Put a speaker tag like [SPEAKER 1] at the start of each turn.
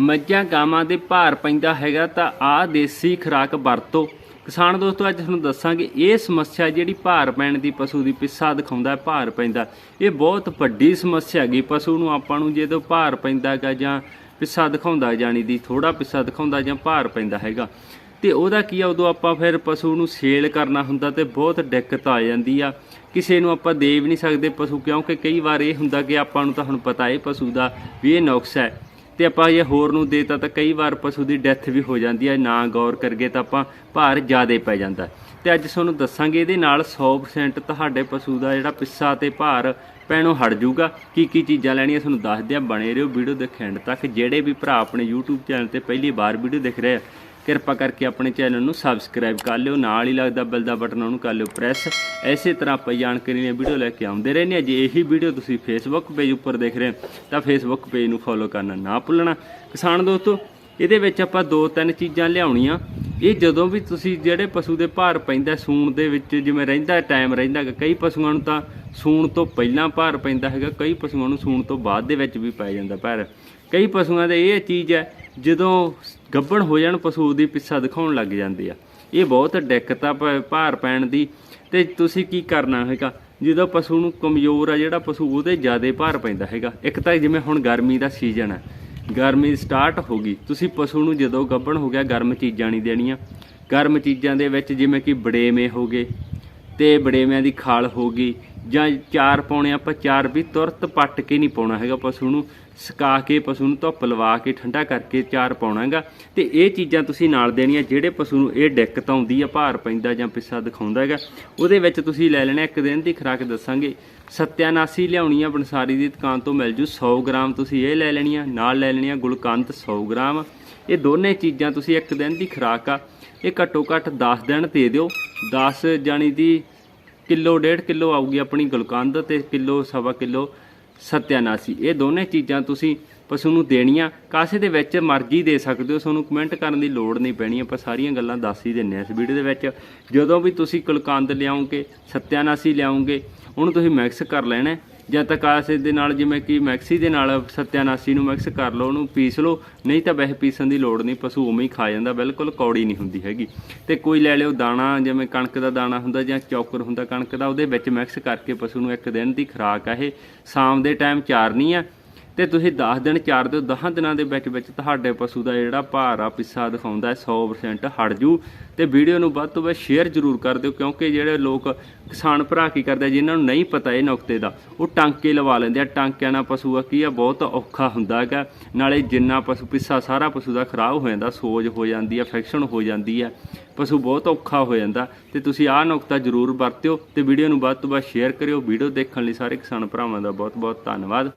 [SPEAKER 1] ਮੱਝਾਂ ਗਾਵਾਂ ਦੇ ਭਾਰ ਪੈਂਦਾ ਹੈਗਾ ਤਾਂ ਆਹ ਦੇਸੀ ਖੁਰਾਕ ਵਰਤੋ। ਕਿਸਾਨ ਦੋਸਤੋ, ਅੱਜ ਤੁਹਾਨੂੰ ਦੱਸਾਂਗੇ ਇਹ ਸਮੱਸਿਆ ਜਿਹੜੀ ਭਾਰ ਪੈਣ ਦੀ, ਪਸ਼ੂ ਦੀ ਪਿੱਸਾ ਦਿਖਾਉਂਦਾ, ਭਾਰ ਪੈਂਦਾ। ਇਹ ਬਹੁਤ ਵੱਡੀ ਸਮੱਸਿਆ ਹੈਗੀ। ਪਸ਼ੂ ਨੂੰ ਆਪਾਂ ਨੂੰ ਜਦੋਂ ਭਾਰ ਪੈਂਦਾ ਹੈਗਾ ਜਾਂ ਪਿੱਸਾ ਦਿਖਾਉਂਦਾ, ਜਾਣੀ ਦੀ ਥੋੜਾ ਪਿੱਸਾ ਦਿਖਾਉਂਦਾ ਜਾਂ ਭਾਰ ਪੈਂਦਾ ਹੈਗਾ, ਤੇ ਉਹਦਾ ਕੀ ਆ, ਉਦੋਂ ਆਪਾਂ ਫਿਰ ਪਸ਼ੂ ਨੂੰ ਸੇਲ ਕਰਨਾ ਹੁੰਦਾ ਤੇ ਬਹੁਤ ਦਿੱਕਤ ਆ ਜਾਂਦੀ ਆ। ਕਿਸੇ ਨੂੰ ਆਪਾਂ ਦੇ ਵੀ ਨਹੀਂ ਸਕਦੇ ਪਸ਼ੂ, ਕਿਉਂਕਿ ਕਈ ਵਾਰ ਇਹ ਹੁੰਦਾ ਕਿ ਆਪਾਂ ਨੂੰ ਤਾਂ ਹੁਣ ਪਤਾ ਹੈ ਪਸ਼ੂ ਦਾ ਵੀ ਇਹ ਨੁਕਸ ਹੈ। ਤੇ ਆਪਾਂ ਇਹ ਹੋਰ ਨੂੰ ਦੇਤਾ ਤਾਂ ਕਈ ਵਾਰ ਪਸ਼ੂ ਦੀ ਡੈਥ ਵੀ ਹੋ ਜਾਂਦੀ ਹੈ, ਨਾ ਗੌਰ ਕਰਗੇ ਤਾਂ ਆਪਾਂ ਭਾਰ ਜ਼ਿਆਦਾ ਪੈ ਜਾਂਦਾ ਹੈ। ਤੇ ਅੱਜ ਤੁਹਾਨੂੰ ਦੱਸਾਂਗੇ ਇਹਦੇ ਨਾਲ 100% ਤੁਹਾਡੇ ਪਸ਼ੂ ਦਾ ਜਿਹੜਾ ਪਿੱਸਾ ਤੇ ਭਾਰ ਪੈਣੋਂ ਹਟ ਜਾਊਗਾ ਕੀ ਕੀ ਚੀਜ਼ਾਂ ਲੈਣੀਆਂ ਤੁਹਾਨੂੰ ਦੱਸਦੇ ਆ ਬਣੇ ਰਹੋ ਵੀਡੀਓ ਦੇ ਐਂਡ ਤੱਕ ਜਿਹੜੇ ਵੀ ਭਰਾ ਆਪਣੇ YouTube ਚੈਨਲ ਤੇ ਪਹਿਲੀ ਵਾਰ ਵੀਡੀਓ ਦੇਖ ਰਹੇ ਆ ਕਿਰਪਾ ਕਰਕੇ ਆਪਣੇ ਚੈਨਲ ਨੂੰ ਸਬਸਕ੍ਰਾਈਬ ਕਰ ਲਿਓ, ਨਾਲ ਹੀ ਲੱਗਦਾ ਬੈਲ ਦਾ ਬਟਨ ਉਹਨੂੰ ਕਰ ਲਿਓ ਪ੍ਰੈਸ ਐਸੇ ਤਰ੍ਹਾਂ ਆਪਾਂ ਜਾਣਕਾਰੀ ਦੀਆਂ ਵੀਡੀਓ ਲੈ ਕੇ ਆਉਂਦੇ ਰਹਿੰਦੇ ਹਾਂ। ਜੇ ਇਹੀ ਵੀਡੀਓ ਤੁਸੀਂ ਫੇਸਬੁੱਕ ਪੇਜ ਉੱਪਰ ਦੇਖ ਰਹੇ ਤਾਂ ਫੇਸਬੁੱਕ ਪੇਜ ਨੂੰ ਫੋਲੋ ਕਰਨਾ ਨਾ ਭੁੱਲਣਾ। ਕਿਸਾਨ ਦੋਸਤੋ, ਇਹਦੇ ਵਿੱਚ ਆਪਾਂ ਦੋ ਤਿੰਨ ਚੀਜ਼ਾਂ ਲਿਆਉਣੀਆਂ। ਇਹ ਜਦੋਂ ਵੀ ਤੁਸੀਂ ਜਿਹੜੇ ਪਸ਼ੂ ਦੇ ਭਾਰ ਪੈਂਦਾ, ਸੂਣ ਦੇ ਵਿੱਚ ਜਿਵੇਂ ਰਹਿੰਦਾ ਟਾਈਮ ਰਹਿੰਦਾ ਕਈ ਪਸ਼ੂਆਂ ਨੂੰ ਤਾਂ ਸੂਣ ਤੋਂ ਪਹਿਲਾਂ ਭਾਰ ਪੈਂਦਾ ਹੈਗਾ, ਕਈ ਪਸ਼ੂਆਂ ਨੂੰ ਸੂਣ ਤੋਂ ਬਾਅਦ ਦੇ ਵਿੱਚ ਵੀ ਪੈ ਜਾਂਦਾ ਭਾਰ। ਕਈ ਪਸ਼ੂਆਂ ਦੇ ਇਹ ਚੀਜ਼ ਹੈ ਜਦੋਂ ਗੱਬਣ ਹੋ ਜਾਣ, ਪਸ਼ੂ ਦੀ ਪਿੱਛਾ ਦਿਖਾਉਣ ਲੱਗ ਜਾਂਦੇ ਆ। ਇਹ ਬਹੁਤ ਦਿੱਕਤ ਆ ਭ- ਭਾਰ ਪੈਣ ਦੀ। ਤੇ ਤੁਸੀਂ ਕੀ ਕਰਨਾ ਹੈਗਾ? ਜਦੋਂ ਪਸ਼ੂ ਨੂੰ ਕਮਜ਼ੋਰ ਆ, ਜਿਹੜਾ ਪਸ਼ੂ ਉਹਦੇ ਜ਼ਿਆਦਾ ਭਾਰ ਪੈਂਦਾ ਹੈਗਾ। ਇੱਕ ਤਾਂ ਜਿਵੇਂ ਹੁਣ ਗਰਮੀ ਦਾ ਸੀਜ਼ਨ ਆ। ਗਰਮੀ ਸਟਾਰਟ ਹੋ ਗਈ। ਤੁਸੀਂ ਪਸ਼ੂ ਨੂੰ ਜਦੋਂ ਗੱਭਣ ਹੋ ਗਿਆ, ਗਰਮ ਚੀਜ਼ਾਂ ਨਹੀਂ ਦੇਣੀਆਂ। ਗਰਮ ਚੀਜ਼ਾਂ ਦੇ ਵਿੱਚ ਜਿਵੇਂ ਕਿ ਬੜੇਵੇਂ ਹੋ ਗਏ, ਤੇ ਬੜੇਵਿਆਂ ਦੀ ਖਾਲ ਹੋ ਗਈ ਜਾਂ ਚਾਰ ਪਾਉਣੇ ਆਪਾਂ, ਚਾਰ ਵੀ ਤੁਰਤ ਪੱਟ ਕੇ ਨਹੀਂ ਪਾਉਣਾ ਹੈਗਾ। ਪਸ਼ੂ ਨੂੰ ਸੁਕਾ ਕੇ, ਪਸ਼ੂ ਨੂੰ ਧੁੱਪ ਲਵਾ ਕੇ, ਠੰਡਾ ਕਰਕੇ ਚਾਰ ਪਾਉਣਾ ਹੈਗਾ। ਤੇ ਇਹ ਚੀਜ਼ਾਂ ਤੁਸੀਂ ਨਾਲ ਦੇਣੀਆਂ, ਜਿਹੜੇ ਪਸ਼ੂ ਨੂੰ ਇਹ ਦਿੱਕਤ ਆਉਂਦੀ ਆ, ਭਾਰ ਪੈਂਦਾ ਜਾਂ ਪਿੱਸਾ ਦਿਖਾਉਂਦਾ ਹੈਗਾ, ਉਹਦੇ ਵਿੱਚ ਤੁਸੀਂ ਲੈ ਲੈਣਾ, ਇੱਕ ਦਿਨ ਦੀ ਖੁਰਾਕ ਦੱਸਾਂਗੇ। ਸਤਿਆਨਾਸੀ ਲਿਆਉਣੀ ਆ, ਬਨਸਾਰੀ ਦੀ ਦੁਕਾਨ ਤੋਂ ਮਿਲ ਜੂ 100 ਗ੍ਰਾਮ ਤੁਸੀਂ ਇਹ ਲੈ ਲੈਣੀਆਂ ਨਾਲ ਲੈ ਲੈਣੀਆਂ ਗੁਲਕੰਦ 100 ਗ੍ਰਾਮ। ਇਹ ਦੋਨੇ ਚੀਜ਼ਾਂ ਤੁਸੀਂ ਇੱਕ ਦਿਨ ਦੀ ਖੁਰਾਕ ਆ, ਇਹ ਘੱਟੋ ਘੱਟ 10 ਦਿਨ ਦੇ ਦਿਓ। 10 ਜਾਣੀ ਦੀ ਕਿਲੋ, ਡੇਢ ਕਿਲੋ ਆਊਗੀ ਆਪਣੀ ਗੁਲਕੰਦ ਤੇ ਕਿਲੋ, ਸਵਾ ਕਿਲੋ ਸਤਿਆਨਾਸੀ। ਇਹ ਦੋਨੇ ਚੀਜ਼ਾਂ ਤੁਸੀਂ ਪਸ਼ੂ ਨੂੰ ਦੇਣੀਆਂ। ਕਾਸੇ ਦੇ ਵਿੱਚ ਮਰਜ਼ੀ ਦੇ ਸਕਦੇ ਹੋ, ਤੁਹਾਨੂੰ ਕਮੈਂਟ ਕਰਨ ਦੀ ਲੋੜ ਨਹੀਂ ਪੈਣੀ। ਆਪਾਂ ਸਾਰੀਆਂ ਗੱਲਾਂ ਦੱਸ ਹੀ ਦਿੰਨੇ ਆ ਇਸ ਵੀਡੀਓ ਦੇ ਵਿੱਚ। ਜਦੋਂ ਵੀ ਤੁਸੀਂ ਗੁਲਕੰਦ ਲਿਆਓਗੇ, ਸਤਿਆਨਾਸੀ ਲਿਆਓਗੇ, ਉਹਨੂੰ ਤੁਸੀਂ ਮਿਕਸ ਕਰ ਲੈਣਾ ਜਾਂ ਤਾਂ ਕਾਸੇ ਦੇ ਨਾਲ ਜਿਵੇਂ ਕਿ ਮੈਕਸੀ ਦੇ ਨਾਲ ਸਤਿਆਨਾਸੀ ਨੂੰ ਮਿਕਸ ਕਰ ਲਓ, ਉਹਨੂੰ ਪੀਸ ਲਓ, ਨਹੀਂ ਤਾਂ ਵੈਸੇ ਪੀਸਣ ਦੀ ਲੋੜ ਨਹੀਂ, ਪਸ਼ੂ ਉਵੇਂ ਹੀ ਖਾ ਜਾਂਦਾ, ਬਿਲਕੁਲ ਕੌੜੀ ਨਹੀਂ ਹੁੰਦੀ ਹੈਗੀ। ਤੇ ਕੋਈ ਲੈ ਲਿਓ ਦਾਣਾ, ਜਿਵੇਂ ਕਣਕ ਦਾ ਦਾਣਾ ਹੁੰਦਾ ਜਾਂ ਚੌਕਰ ਹੁੰਦਾ ਕਣਕ ਦਾ, ਉਹਦੇ ਵਿੱਚ ਮਿਕਸ ਕਰਕੇ ਪਸ਼ੂ ਨੂੰ ਇੱਕ ਦਿਨ ਦੀ ਖੁਰਾਕ ਆ ਇਹ। ਸ਼ਾਮ ਦੇ ਟਾਈਮ ਚਾਰਨੀ ਆ ਤੇ ਤੁਸੀਂ 10 ਦਿਨ ਚਾਰ ਦਿਓ 10 ਦਿਨਾਂ ਦੇ ਵਿੱਚ ਵਿੱਚ ਤੁਹਾਡੇ ਪਸ਼ੂ ਦਾ ਜਿਹੜਾ ਭਾਰ ਆ ਪਿੱਸਾ ਦਿਖਾਉਂਦਾ ਹੈ 100% ਹਟ ਜੂ। ਤੇ ਵੀਡੀਓ ਨੂੰ ਵੱਧ ਤੋਂ ਵੱਧ ਸ਼ੇਅਰ ਜ਼ਰੂਰ ਕਰ ਦਿਓ ਕਿਉਂਕਿ ਜਿਹੜੇ ਲੋਕ ਕਿਸਾਨ ਭਰਾ ਕੀ ਕਰਦੇ ਆ, ਜਿਨ੍ਹਾਂ ਨੂੰ ਨਹੀਂ ਪਤਾ ਇਹ ਨੁਕਤੇ ਦਾ ਉਹ ਟਾਂਕੇ ਲਵਾ ਲੈਂਦੇ ਆ। ਟਾਂਕਿਆਂ ਨਾਲ ਪਸ਼ੂ ਆ ਕੀ ਆ ਬਹੁਤ ਔਖਾ ਹੁੰਦਾ ਹੈਗਾ। ਨਾਲੇ ਜਿੰਨਾ ਪਸ਼ੂ ਪਿੱਸਾ ਸਾਰਾ ਪਸ਼ੂ ਦਾ ਖਰਾਬ ਹੋ ਜਾਂਦਾ ਸੋਜ ਹੋ ਜਾਂਦੀ ਆ ਇਨਫੈਕਸ਼ਨ ਹੋ ਜਾਂਦੀ ਆ। ਪਸ਼ੂ ਬਹੁਤ ਔਖਾ ਹੋ ਜਾਂਦਾ। ਤੇ ਤੁਸੀਂ ਆਹ ਨੁਕਤਾ ਜ਼ਰੂਰ ਵਰਤਿਓ ਤੇ ਵੀਡੀਓ ਨੂੰ ਵੱਧ ਤੋਂ ਵੱਧ ਸ਼ੇਅਰ ਕਰਿਓ। ਵੀਡੀਓ ਦੇਖਣ ਲਈ ਸਾਰੇ ਕਿਸਾਨ ਭਰਾਵਾਂ ਦਾ ਬਹੁਤ ਬਹੁਤ ਧੰਨਵਾਦ।